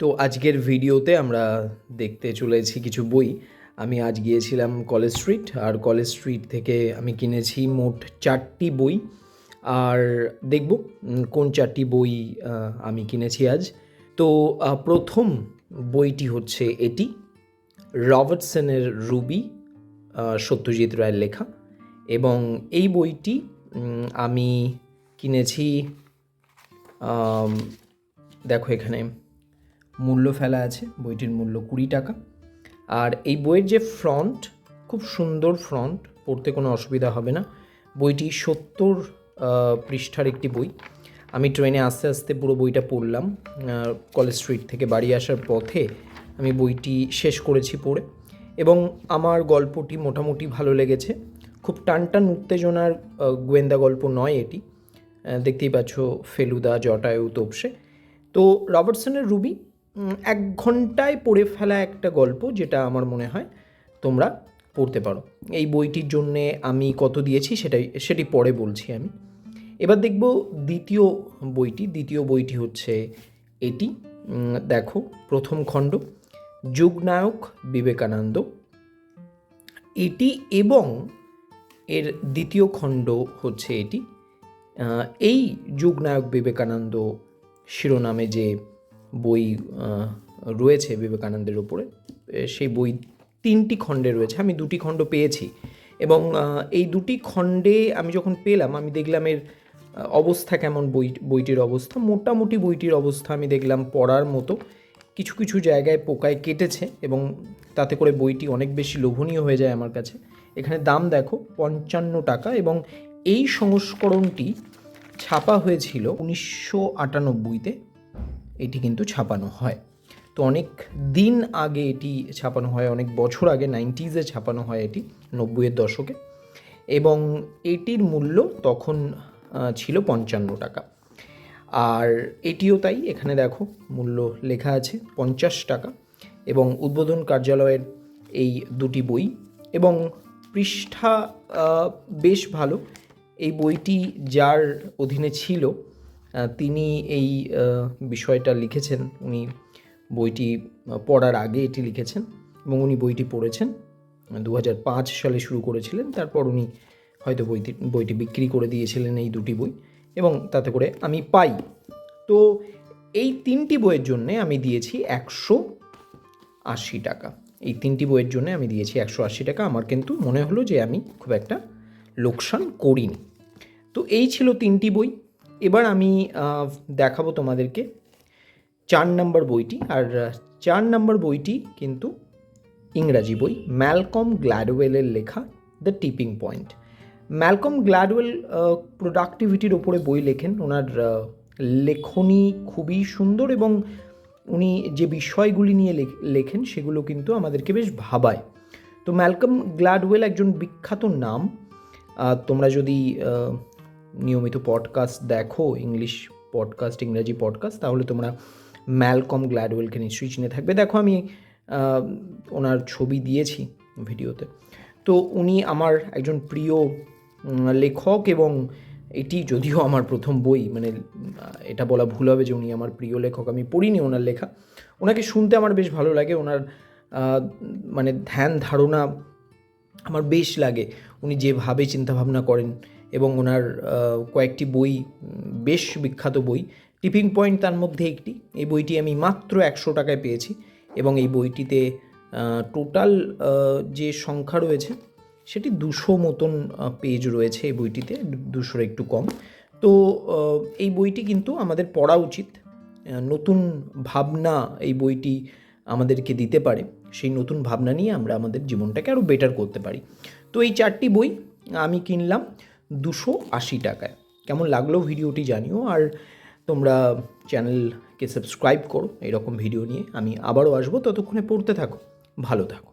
তো আজকের ভিডিওতে আমরা দেখতে চলেছি কিছু বই। আমি আজ গিয়েছিলাম কলেজ স্ট্রিট, আর কলেজ স্ট্রিট থেকে আমি কিনেছি মোট চারটি বই। আর দেখব কোন চারটি বই আমি কিনেছি আজ। তো প্রথম বইটি হচ্ছে এটি, রবার্টসনের রুবি সত্যজিৎ রায়ের লেখা। এবং এই বইটি আমি কিনেছি দেখো এখানে। মূল্য ফেলা আছে, বইটির মূল্য কুড়ি টাকা। আর এই বইয়ের যে ফ্রন্ট খুব সুন্দর ফ্রন্ট পড়তে কোনো অসুবিধা হবে না। বইটি সত্তর পৃষ্ঠার একটি বই। আমি ট্রেনে আস্তে আস্তে পুরো বইটা পড়লাম। কলেজ স্ট্রিট থেকে বাড়ি আসার পথে আমি বইটি শেষ করেছি পড়ে। এবং আমার গল্পটি মোটামুটি ভালো লেগেছে। খুব টান টান উত্তেজনার গোয়েন্দা গল্প নয় এটি। দেখতেই পাচ্ছ ফেলুদা, জটায়ু, তোপসে। তো রবার্টসনের রুবি এক ঘন্টায় পড়ে ফেলা একটা গল্প যেটা আমার মনে হয় তোমরা পড়তে পারো। এই বইটির জন্যে আমি কত দিয়েছি সেটাই, সেটি পরে বলছি আমি। এবার দেখব দ্বিতীয় বইটি দ্বিতীয় বইটি হচ্ছে এটি। দেখো, প্রথম খণ্ড, যুগনায়ক বিবেকানন্দ। এটি এবং এর দ্বিতীয় খণ্ড হচ্ছে এটি। এই যুগনায়ক বিবেকানন্দ শিরোনামে যে বই রয়েছে বিবেকানন্দের ওপরে এ, সেই বই তিনটি খণ্ডে রয়েছে। আমি দুটি খণ্ড পেয়েছি এবং এই দুটি খণ্ডে আমি যখন পেলাম আমি দেখলাম এর অবস্থা কেমন বই বইটির অবস্থা। মোটামুটি বইটির অবস্থা আমি দেখলাম পড়ার মতো। কিছু কিছু জায়গায় পোকায় কেটেছে এবং তাতে করে বইটি অনেক বেশি লোভনীয় হয়ে যায় আমার কাছে। এখানে দাম দেখো পঞ্চান্ন টাকা এবং এই সংস্করণটি ছাপা হয়েছিল উনিশশো আটানব্বইতে। এটি কিন্তু ছাপানো হয়। তো অনেক দিন আগে এটি ছাপানো হয়, অনেক বছর আগে নাইনটিজে ছাপানো হয় এটি, নব্বইয়ের দশকে। এবং এটির মূল্য তখন ছিল পঞ্চান্ন টাকা। আর এটিও তাই, এখানে দেখো মূল্য লেখা আছে পঞ্চাশ টাকা। এবং উদ্বোধন কার্যালয়ের এই দুটি বই। এবং পৃষ্ঠা বেশ ভালো। এই বইটি যার অধীনে ছিল তিনি এই বিষয়টা লিখেছেন। উনি বইটি পড়ার আগে এটি লিখেছেন এবং উনি বইটি পড়েছেন। দু সালে শুরু করেছিলেন, তারপর উনি হয়তো বইটি বইটি বিক্রি করে দিয়েছিলেন এই দুটি বই এবং তাতে করে আমি পাই। তো এই তিনটি বইয়ের জন্যে আমি দিয়েছি একশো আশি টাকা। এই তিনটি বইয়ের জন্য আমি দিয়েছি একশো আশি টাকা। আমার কিন্তু মনে হলো যে আমি খুব একটা লোকসান করিনি। তো এই ছিল তিনটি বই। এবার আমি দেখাবো তোমাদেরকে চার নম্বর বইটি। আর চার নম্বর বইটি কিন্তু ইংরাজি বই, ম্যালকম গ্ল্যাডওয়েলের লেখা The Tipping Point. Malcolm Gladwell প্রোডাক্টিভিটির ওপরে বই লেখেন। ওনার লেখনী খুবই সুন্দর এবং উনি যে বিষয়গুলি নিয়ে লেখেন সেগুলো কিন্তু আমাদেরকে বেশ ভাবায়। তো ম্যালকম গ্ল্যাডওয়েল একজন বিখ্যাত নাম। তোমরা যদি নিয়মিত পডকাস্ট দেখো ইংলিশ পডকাস্ট ইংরাজি পডকাস্ট তাহলে তোমরা ম্যালকম গ্ল্যাডওয়েলকে নিশ্চয়ই চিনে থাকবে। দেখো আমি ওনার ছবি দিয়েছি ভিডিওতে। তো উনি আমার একজন প্রিয় লেখক এবং এটি যদিও আমার প্রথম বই মানে এটা বলা ভুল হবে যে উনি আমার প্রিয় লেখক, আমি পড়িনি ওনার লেখা। ওনাকে শুনতে আমার বেশ ভালো লাগে, ওনার মানে ধ্যান ধারণা আমার বেশ লাগে। উনি যেভাবে চিন্তাভাবনা করেন এবং ওনার কয়েকটি বই বেশ বিখ্যাত বই। টিপিং পয়েন্ট তার মধ্যে একটি। এই বইটি আমি মাত্র একশো টাকায় পেয়েছি এবং এই বইটিতে টোটাল যে সংখ্যা রয়েছে, সেটি দুশো মতন পেজ রয়েছে এই বইটিতে, দুশোর একটু কম। তো এই বইটি কিন্তু আমাদের পড়া উচিত। নতুন ভাবনা এই বইটি আমাদেরকে দিতে পারে। সেই নতুন ভাবনা নিয়ে আমরা আমাদের জীবনটাকে আরও বেটার করতে পারি। তো এই চারটি বই আমি কিনলাম। দুশো আশি টাকায়। কেমন লাগল ভিডিওটি জানিও আর তোমরা চ্যানেলকে সাবস্ক্রাইব করো, এরকম ভিডিও নিয়ে। আমি আবারও আসব, ততক্ষণে পড়তে থাকো, ভালো থাকো।